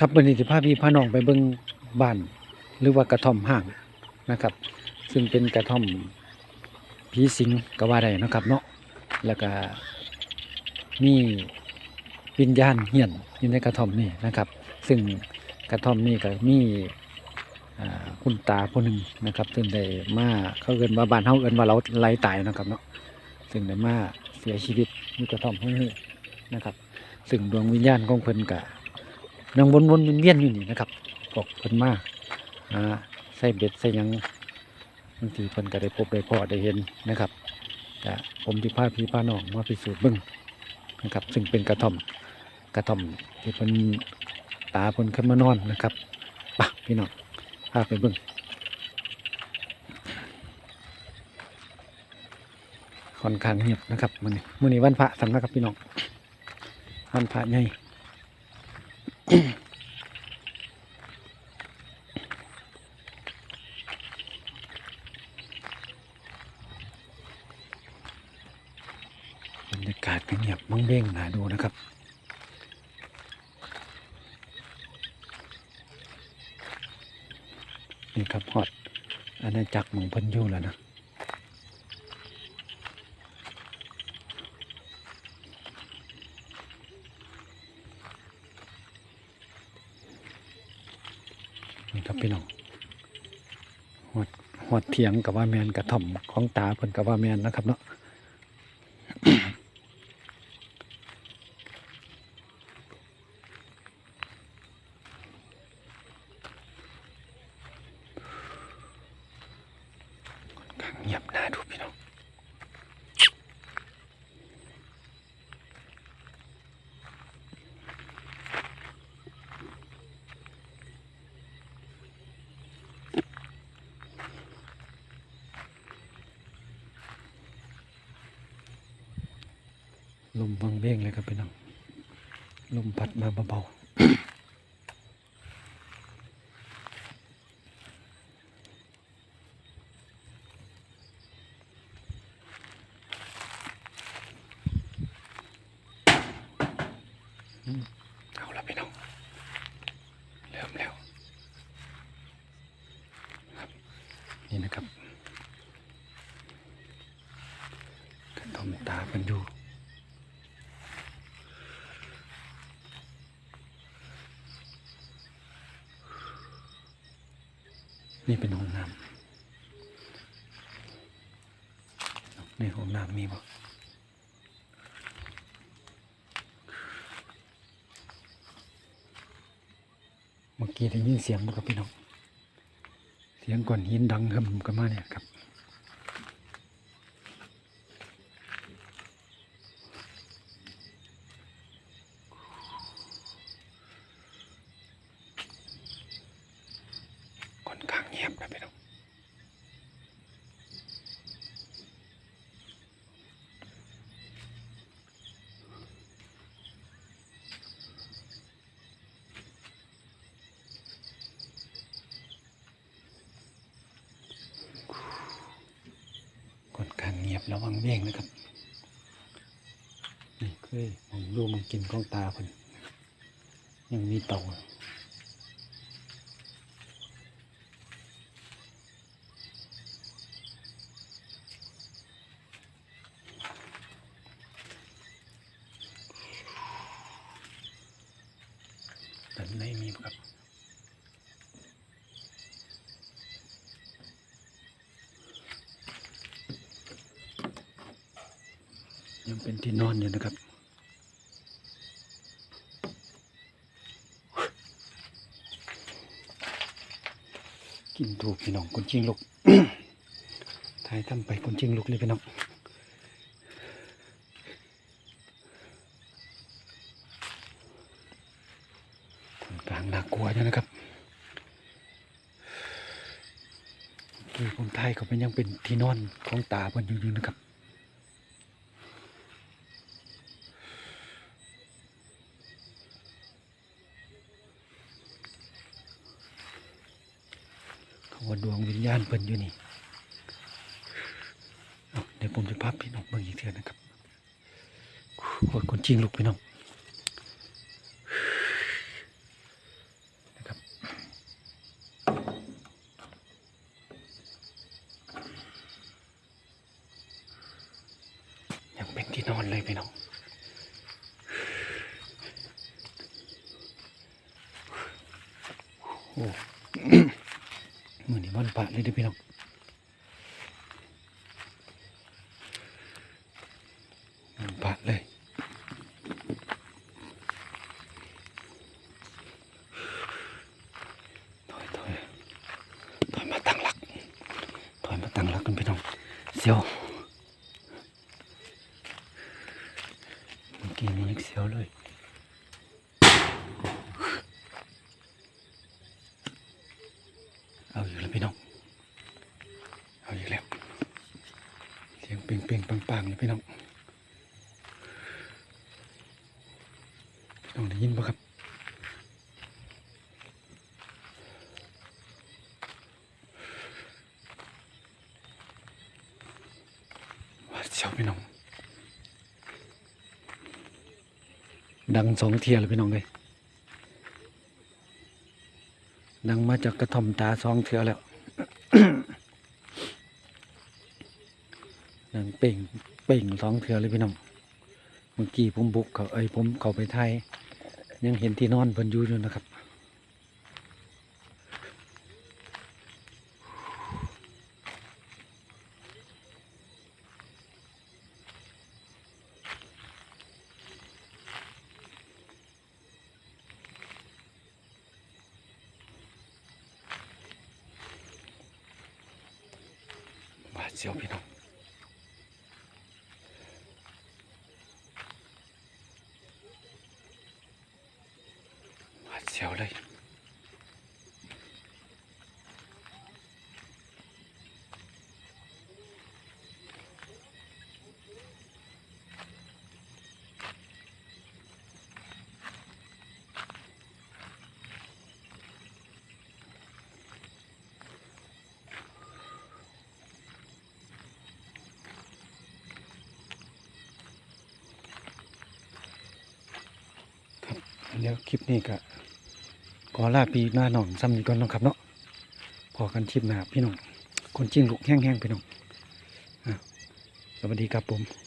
ครับวันนี้สิพาพี่พาน้องไปเบิ่งบ้านหรือว่ากระท่อมห้างนะครับ ซึ่งเป็นกระท่อมผีสิงก็ว่าได้นะครับเนาะแล้วก็มีวิญญาณเหียนอยู่ในกระท่อมนี่นะครับ ซึ่งกระท่อมนี่ก็มีอ่คุณตาผู้หนึ่งนะครับซึ่งได้มาเขาเอินว่าบ้านเฮาเอินว่าเราไล่ตายนะครับเนาะซึ่งได้มาเสียชีวิตอยู่กระท่อมแห่งนี้นะครับ ซึ่งดวงวิญญาณของเพิ่นก็ ยังวนวนๆเวียนๆอยู่นี่นะครับบอกเพิ่นมาอ่าใส่เบ็ดใส่ยังบางทีเพิ่นก็ได้พบได้พอได้เห็นนะครับแต่ผมที่พาพี่พาน้องมาพิสูจน์เบิ่งนะครับ ซึ่งเป็นกระท่อมกระท่อมที่เพิ่นตาเพิ่นขึ้นมานอนนะครับปะพี่น้องพาไปเบิ่งค่อนข้างเงียบนะครับมื้อนี้มื้อนี้วันพระสำนะครับพี่น้องวันพระใหญ่ บรรยากาศเงียบมังเบ้งน่าดูนะครับนี่ครับฮอดอาณาจักรหมองพันยูแล้วนะ นี่ครับพี่น้องฮอดฮอดเถียงกับว่าแมนกระถ่อมของตาเพิ่นกับว่าแมนนะครับเนาะข้างเงียบน่าดูพี่น้อง ลมวังเว้งเลยครับพี่น้อง ลมพัดมาเบาๆเอาละพี่น้อง เริ่มแล้วครับนี่นะครับกระท่อมตาเป็นอยู่ นี่เป็นห้องน้ำในห้องน้ำมีบ่เมื่อกี้ได้ยินเสียงบ่ครับพี่น้อง เสียงก่อนหินดังหึมกันมาเนี่ยครับ อนข้างเงียบนะพี่น้องค่อนข้างเงียบระวังเว้งนะครับนี่เคยผมดูมันกินของตาคนยังมีเต่า ด้านมีครับยังเป็นที่นอนอยู่นะครับกินถูกพี่น้องคนจริงลูกถ่ายทำไปคนจริงลูกเลยพี่น้อง คนกลางน่ากลัวอยู่นะ คือผมไทยเขาเป็นยังเป็นที่นอนของตาเพิ่นอยู่ๆนะครับเขาว่าดวงวิญญาณเพิ่นอยู่นี่เดี๋ยวผมจะพาพี่น้องเบิ่งอีกเทื่อนะครับโอ้ยคนจริงลูกพี่น้อง พี่น้องโอ้มือนี่มันปะเลยดิพี่น้องปะเลยถอยถอยถอยมาตั้งหลักถอยมาตั้งหลักกันพี่น้องเสียว เอาอยู่แล้วพี่น้อง เอาอยู่แล้ว เสียงเปล่งเปล่งปังปังๆเลยพี่น้อง พี่น้องได้ยินปะครับว่าเชียวพี่น้อง ดังสองเทียร์เลยพี่น้องเลย ดังมาจากกระท่อมตาสองเถือแล้วดังเป่งเป่งสองเถือเลยพี่น้องเมื่อกี้ผมบุกเขาเอ้ยผมเขาไปไทยยังเห็นที่นอนเพิ่นอยู่อยู่นะครับ บาด เสียวพี่น้องบาดเสียวเลย เดี๋ยวคลิปนี้ก็ขอลาปีหน้าหน่องซ้ำนี้ก่อนนะครับเนาะพอกันคลิปหน้าพี่น้องคนจริงลูกแห้งๆพี่น้องสวัสดีครับผม